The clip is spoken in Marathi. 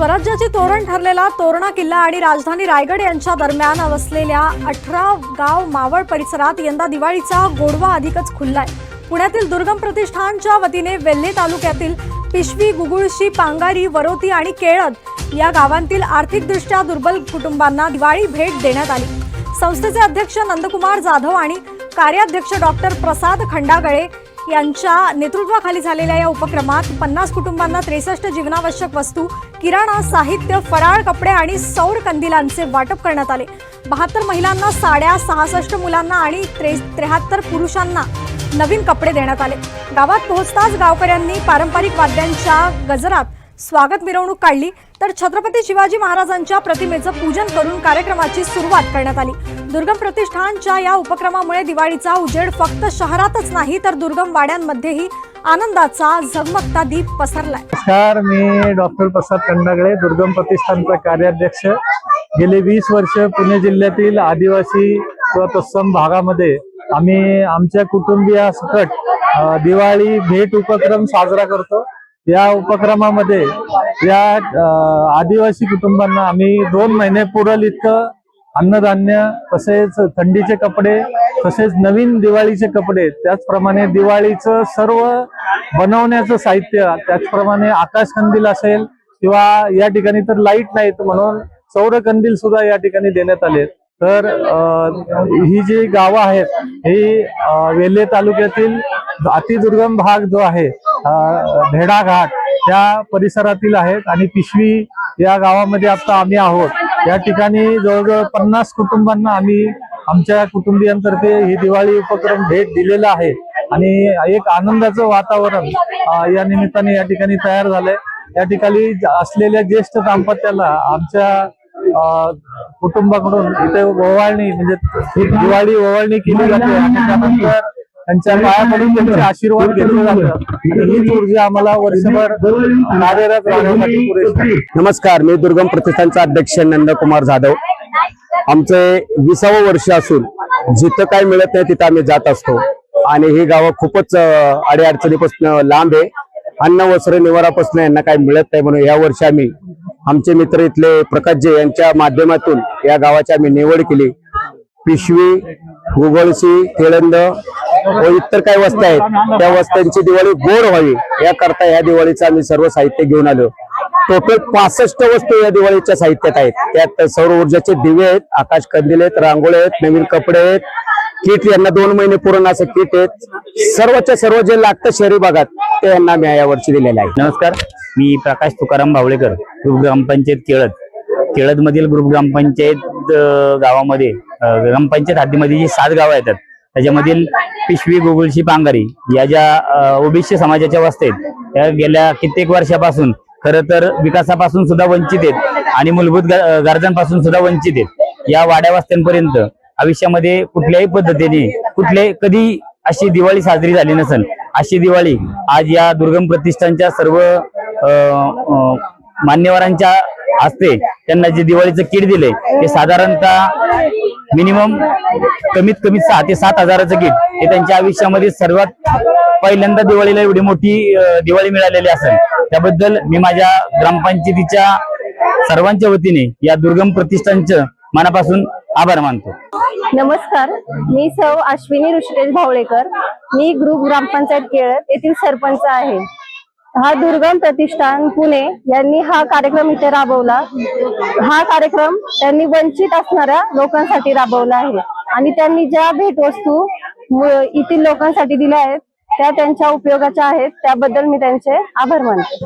स्वराज्याचे तोरण ठरलेला तोरणा किल्ला आणि राजधानी रायगड यांच्या दरम्यान वसलेल्या अठरा गाव मावळ परिसरात यंदा दिवाळीचा गोडवा अधिकच खुललाय. पुण्यातील दुर्गम प्रतिष्ठानच्या वतीने वेल्हे तालुक्यातील पिशवी गुगुळशी पांगारी वरोती आणि केळद या गावांतील आर्थिकदृष्ट्या दुर्बल कुटुंबांना दिवाळी भेट देण्यात आली. संस्थेचे अध्यक्ष नंदकुमार जाधव आणि कार्याध्यक्ष डॉक्टर प्रसाद खंडागळे यांच्या नेतृत्वाखाली झालेल्या या उपक्रमात पन्नास कुटुंबांना त्रेसष्ट जीवनावश्यक वस्तू किराणा साहित्य फराळ कपडे आणि सौर कंदिलांचे वाटप करण्यात आले. बहात्तर महिलांना साड्या सहासष्ट मुलांना आणि त्रे त्र्याहत्तर पुरुषांना नवीन कपडे देण्यात आले. गावात पोहोचताच गावकऱ्यांनी पारंपरिक वाद्यांच्या गजरात स्वागत मिरवणूक काढली तर छत्रपती शिवाजी महाराजांच्या प्रतिमेचं पूजन करून कार्यक्रमाची सुरुवात करण्यात आली. दुर्गम प्रतिष्ठानच्या या उपक्रमामुळे दिवाळीचा उजेड फक्त शहरातच नाही तर दुर्गम वाड्यांमध्येही आनंदाचा झगमगता दीप पसरलाय. नमस्कार मी डॉक्टर प्रसाद कंडागळे दुर्गम प्रतिष्ठानचा कार्याध्यक्ष. गेले वीस वर्ष पुणे जिल्ह्यातील आदिवासी किंवा तत्सम भागामध्ये आम्ही आमच्या कुटुंबियासकट दिवाळी भेट उपक्रम साजरा करतो. या उपक्रमामध्ये या आदिवासी कुटुंबांना आम्ही दोन महिने पुरल इतकं अन्नधान्य तसेच थंडीचे कपडे तसेच नवीन दिवाळीचे कपडे त्याचप्रमाणे दिवाळीचं सर्व बनवण्याचं साहित्य त्याचप्रमाणे आकाशकंदील असेल किंवा या ठिकाणी तर लाइट नाहीत म्हणून सौर कंदील सुद्धा या ठिकाणी देण्यात आले तर ही जी गावं आहेत ही वेल्हे तालुक्यातील अतिदुर्गम भाग जो आहे भेडा घाट त्या परिसरातील आहेत आणि पिशवी या गावामध्ये आता आम्ही आहोत. या ठिकाणी जवळजवळ पन्नास कुटुंबांना आम्ही आमच्या कुटुंबियांतर्फे ही दिवाळी उपक्रम भेट दिलेला आहे. आणि एक आनंदाचं वातावरण या निमित्ताने या ठिकाणी तयार झालंय. या ठिकाणी असलेल्या ज्येष्ठ दाम्पत्याला आमच्या कुटुंबाकडून इथे ओवाळणी म्हणजे दिवाळी ओवाळणी केली जाते. आणि त्यानंतर त्यांच्या पायाकडून त्यांचे आशीर्वाद घेतले जातात. हीच ऊर्जा आम्हाला वर्षभर कार्यरत राहण्यासाठी पुरेशी. नमस्कार मी दुर्गम प्रतिष्ठानचा अध्यक्ष नंदकुमार जाधव. आमचे विसावं वर्ष असून जिथं काय मिळत नाही तिथं आम्ही जात असतो. आणि ही गावं खूपच अडीअडचणीपासून लांब आहे. अन्न वस्त्र निवारापासून यांना काही मिळत नाही म्हणून या वर्षी आम्ही आमचे मित्र इथले प्रकाशजी यांच्या माध्यमातून या गावाची आम्ही निवड केली. पिशवी गुगळशी केळंद व इतर काही वस्त्या आहेत. त्या वस्त्यांची दिवाळी गोड व्हावी. याकरता या दिवाळीचं आम्ही सर्व साहित्य घेऊन आलो. टोटल पासष्ट वस्तू या दिवाळीच्या साहित्यात आहेत. त्यात सौर ऊर्जाचे दिवे आहेत आकाश कंदील आहेत रांगोळे आहेत नवीन कपडे आहेत. किट यांना दोन महिने पूर्ण असं किट आहेत. सर्वच्या सर्व जे लागतं शहरी भागात ते यांना मी यावरची दिलेलं आहे. नमस्कार. मी प्रकाश तुकाराम भावळेकर ग्रुप ग्रामपंचायत केळद. केळद मधील ग्रुप ग्रामपंचायत गावामध्ये ग्रामपंचायत हद्दीमध्ये जी सात गावं येतात त्याच्यामधील पिशवी गोगुळशी पांगारी या ज्या ओबीसी समाजाच्या वस्तीत आहेत त्या गेल्या कित्येक वर्षापासून खरं तर विकासापासून सुद्धा वंचित आहेत आणि मूलभूत गरजांपासून सुद्धा वंचित आहेत. या वाड्या वस्त्यांपर्यंत आयुष्यामध्ये कुठल्याही पद्धतीने कुठले कधी अशी दिवाळी साजरी झाली नसेल अशी दिवाळी आज या दुर्गम प्रतिष्ठानच्या सर्व मान्यवरांच्या हस्ते त्यांना जे दिवाळीचं किट दिले ते साधारणतः मिनिमम कमीत कमी सहा ते सात हजाराचं किट हे त्यांच्या आयुष्यामध्ये सर्वात पहिल्यांदा दिवाळीला एवढी मोठी दिवाळी मिळालेली असेल. त्याबद्दल मी माझ्या ग्रामपंचायतीच्या सर्वांच्या वतीने या दुर्गम प्रतिष्ठानचं मनापासून आभार मानतो. नमस्कार. मी सौ अश्विनी ऋषिकेश भावळेकर. मी ग्रुप ग्रामपंचायत केळत येथील सरपंच आहे. हा दुर्गम प्रतिष्ठान पुणे यांनी हा कार्यक्रम इथे राबवला. हा कार्यक्रम त्यांनी वंचित असणाऱ्या लोकांसाठी राबवला आहे. आणि त्यांनी ज्या भेटवस्तू इथील येथील लोकांसाठी दिल्या आहेत त्या त्यांच्या उपयोगाच्या आहेत. त्याबद्दल मी त्यांचे आभार मानते.